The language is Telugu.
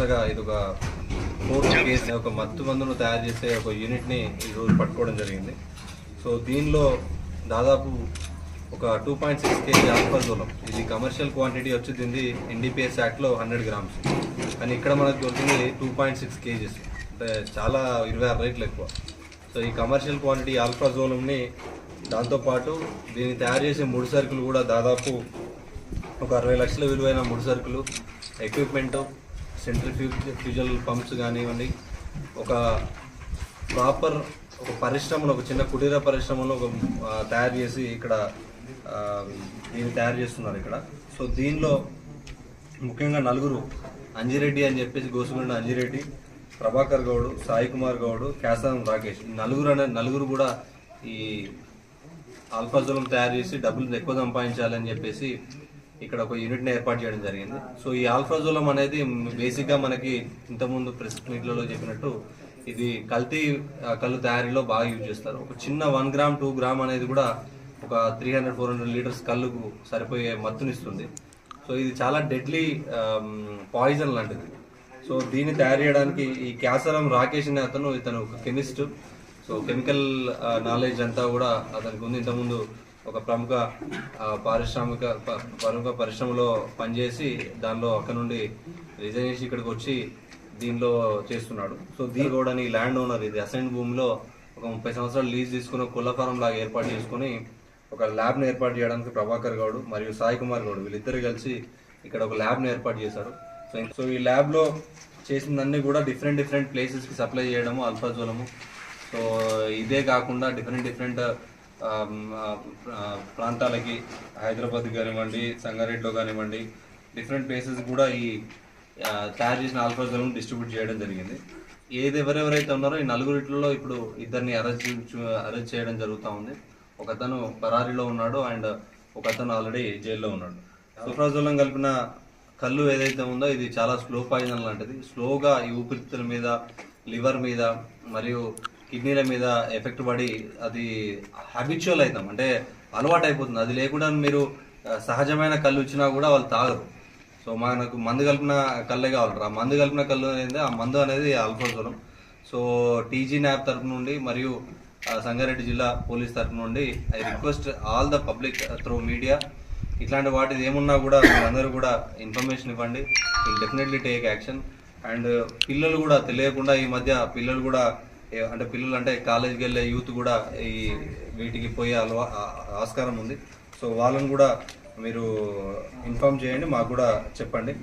వరుసగా ఇది ఒక ఫోర్త్ కేసు ఒక మత్తు మందును తయారు చేసే ఒక యూనిట్ని ఈరోజు పట్టుకోవడం జరిగింది. సో దీనిలో దాదాపు ఒక two point six KG alprazolam ఇది కమర్షియల్ క్వాంటిటీ వచ్చింది ఎన్డీపీఎస్ యాక్ట్లో హండ్రెడ్ గ్రామ్స్ కానీ ఇక్కడ మనకు దొరికింది టూ పాయింట్ సిక్స్ కేజీస్. అంటే చాలా ఇరవై ఆరు రేట్లు ఎక్కువ. సో ఈ కమర్షియల్ క్వాంటిటీ ఆల్ఫాజోలంని దాంతోపాటు దీన్ని తయారు చేసే ముడి సరుకులు కూడా దాదాపు ఒక అరవై లక్షల విలువైన ముడి సరుకులు ఎక్విప్మెంట్ సెంట్రిఫ్యూజ్ ఫ్యూజల్ పంప్స్ కానివ్వండి ఒక ప్రాపర్ ఒక పరిశ్రమను ఒక చిన్న కుటీర పరిశ్రమను ఒక తయారు చేసి ఇక్కడ దీన్ని తయారు చేస్తున్నారు ఇక్కడ. సో దీనిలో ముఖ్యంగా నలుగురు అంజిరెడ్డి అని చెప్పేసి గోసుగుండ అంజిరెడ్డి ప్రభాకర్ గౌడ్ సాయి కుమార్ గౌడ్ కేశవం రాకేష్. నలుగురు అనే నలుగురు కూడా ఈ ఆల్ఫాజోలం తయారు చేసి డబ్బులు ఎక్కువ సంపాదించాలని చెప్పేసి ఇక్కడ ఒక యూనిట్ని ఏర్పాటు చేయడం జరిగింది. సో ఈ ఆల్ఫాజోలం అనేది బేసిక్గా మనకి ఇంతకుముందు ప్రెస్ మీట్లలో చెప్పినట్టు ఇది కల్తీ కళ్ళు తయారీలో బాగా యూజ్ చేస్తారు. ఒక చిన్న వన్ గ్రామ్ టూ గ్రామ్ అనేది కూడా ఒక three hundred four hundred litres కళ్ళుకు సరిపోయే మత్తునిస్తుంది సో ఇది చాలా డెడ్లీ పాయిజన్ లాంటిది. సో దీన్ని తయారు చేయడానికి ఈ క్యాసరం రాకేష్ అనే అతను ఇతను ఒక కెమిస్ట్ సో కెమికల్ నాలెడ్జ్ అంతా కూడా అతనికి ఉంది. ఇంతకుముందు ఒక ప్రముఖ పారిశ్రామిక ప- ప్రముఖ పరిశ్రమలో పనిచేసి దానిలో అక్కడ నుండి రిజైన్ చేసి ఇక్కడికి వచ్చి దీనిలో చేస్తున్నాడు. సో దీ కూడా ఈ ల్యాండ్ ఓనర్ ఇది. అసైన్ భూమిలో ఒక ముప్పై సంవత్సరాలు లీజ్ తీసుకుని కుల్ల ఫారం లాగా ఏర్పాటు చేసుకుని ఒక ల్యాబ్ని ఏర్పాటు చేయడానికి ప్రభాకర్ గౌడ్ మరియు సాయి కుమార్ గౌడ్ వీళ్ళిద్దరు కలిసి ఇక్కడ ఒక ల్యాబ్ని ఏర్పాటు చేశారు. సో సో ఈ ల్యాబ్లో చేసినన్నీ కూడా డిఫరెంట్ డిఫరెంట్ ప్లేసెస్కి సప్లై చేయడము అల్ఫాజోలము సో ఇదే కాకుండా డిఫరెంట్ డిఫరెంట్ ప్రాంతాలకి హైదరాబాద్ కానివ్వండి సంగారెడ్డిలో కానివ్వండి డిఫరెంట్ ప్లేసెస్ కూడా ఈ తయారు చేసిన ఆల్ఫాజోలం డిస్ట్రిబ్యూట్ చేయడం జరిగింది. ఏది ఎవరెవరైతే ఉన్నారో ఈ నలుగురిట్లో ఇప్పుడు ఇద్దరిని అరెస్ట్ అరెస్ట్ చేయడం జరుగుతూ ఉంది. ఒకతను పరారీలో ఉన్నాడు అండ్ ఒకతను ఆల్రెడీ జైల్లో ఉన్నాడు. సుఫ్రాజోలం కలిపిన కళ్ళు ఏదైతే ఉందో ఇది చాలా స్లో పాయిజన్ లాంటిది. స్లోగా ఈ ఊపిరితిత్తుల మీద లివర్ మీద మరియు కిడ్నీల మీద ఎఫెక్ట్ పడి అది హ్యాబిచువల్ అవుతాం. అంటే అలవాటు అయిపోతుంది అది లేకుండా మీరు సహజమైన కళ్ళు ఇచ్చినా కూడా వాళ్ళు తాగరు. సో మనకు మందు కలిపిన కళ్ళే కావాలి ఆ మందు కలిపిన కళ్ళు అనేది ఆ మందు అనేది ఆల్ఫోజోలం సో టీజీ న్యాప్ తరపు నుండి మరియు సంగారెడ్డి జిల్లా పోలీస్ తరపు నుండి I request all the public through media. ఇట్లాంటి వాటిది ఏమున్నా కూడా మీరందరూ కూడా ఇన్ఫర్మేషన్ ఇవ్వండి. Will definitely take action and పిల్లలు కూడా తెలియకుండా ఈ మధ్య పిల్లలు కూడా అంటే పిల్లలు అంటే కాలేజీకి వెళ్ళే యూత్ కూడా ఈ వీటికి పోయే అలవా ఆస్కారం ఉంది. సో వాళ్ళని కూడా మీరు ఇన్ఫామ్ చేయండి మాకు కూడా చెప్పండి.